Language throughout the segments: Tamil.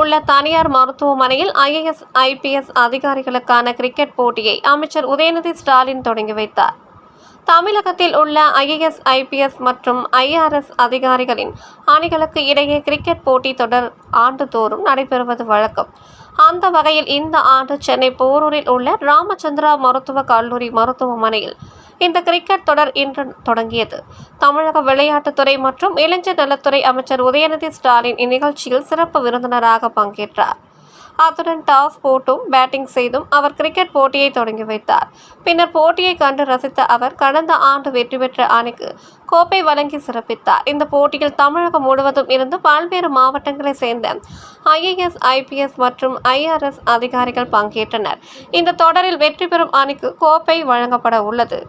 உள்ள தனியார் மருத்துவமனையில் ஐஏஎஸ் ஐபிஎஸ் அதிகாரிகளுக்கான கிரிக்கெட் போட்டியை அமைச்சர் உதயநிதி ஸ்டாலின் தொடங்கி வைத்தார். தமிழகத்தில் உள்ள ஐஏஎஸ் ஐபிஎஸ் மற்றும் ஐஆர்எஸ் அதிகாரிகளின் அணிகளுக்கு இடையே கிரிக்கெட் போட்டி தொடர் ஆண்டுதோறும் நடைபெறுவது வழக்கம். அந்த வகையில் இந்த ஆண்டு சென்னை போரூரில் உள்ள ராமச்சந்திரா மருத்துவக் கல்லூரி மருத்துவமனையில் இந்த கிரிக்கெட் தொடர் இன்று தொடங்கியது. தமிழக விளையாட்டுத்துறை மற்றும் இளைஞர் நலத்துறை அமைச்சர் உதயநிதி ஸ்டாலின் இந்நிகழ்ச்சியில் சிறப்பு விருந்தினராக பங்கேற்றார். அத்துடன் டாஸ் போட்டும் பேட்டிங் செய்தும் அவர் கிரிக்கெட் போட்டியை தொடங்கி வைத்தார். பின்னர் போட்டியை கண்டு ரசித்த அவர் கடந்த ஆண்டு வெற்றி பெற்ற அணிக்கு கோப்பை வழங்கி சிறப்பித்தார். இந்த போட்டியில் தமிழகம் முழுவதும் இருந்து பல்வேறு மாவட்டங்களைச் சேர்ந்த ஐஏஎஸ் ஐபிஎஸ் மற்றும் ஐஆர்எஸ் அதிகாரிகள் பங்கேற்றனர். இந்த தொடரில் வெற்றி பெறும் அணிக்கு கோப்பை வழங்கப்பட உள்ளது.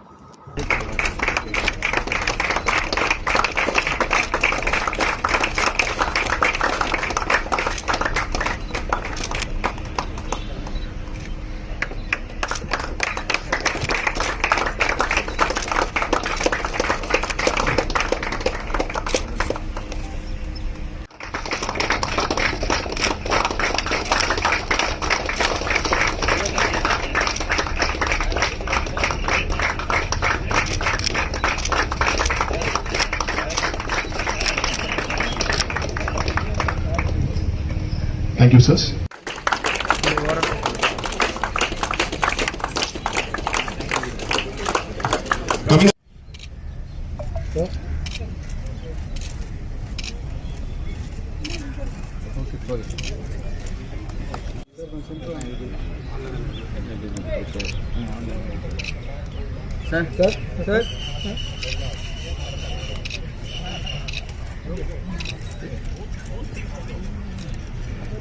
Thank you, sirs. Coming sir, sir. sir.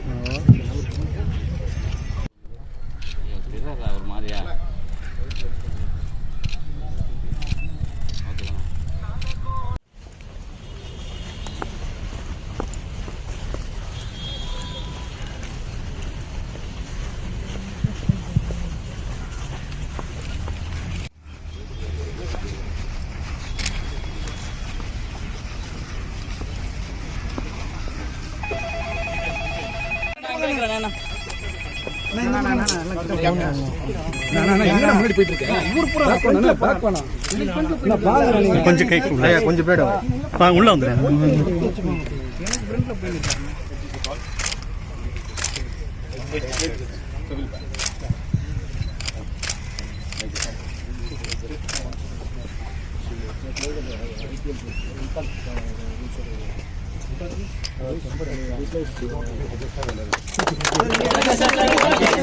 No. கொஞ்சம் கை கொஞ்சம் பேடு வாங்க உள்ள வந்துடுறேன்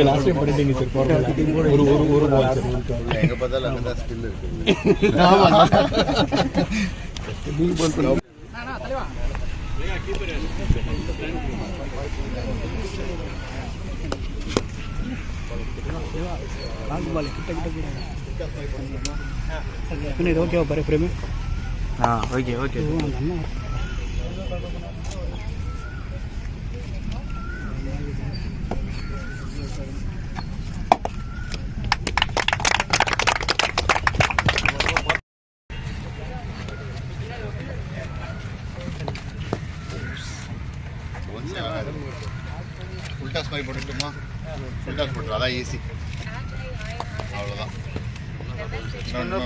லாஸ்ட் டைம் பண்ணிட்டீங்க சார் ஒரு ஒரு ஒரு ball sir. எங்க பார்த்தாலும் அங்கதான் ஸ்கில் இருக்கு பின்ன இது ஓகேவா பாரு பிரேமி ஆ ஓகே ஓகே ஃபுல் டாஸ் மாதிரி போட்டுட்டுமா ஃபுல் டாஸ் போட்டுரு அதான் ஈஸி அவ்வளோதான் இன்னும்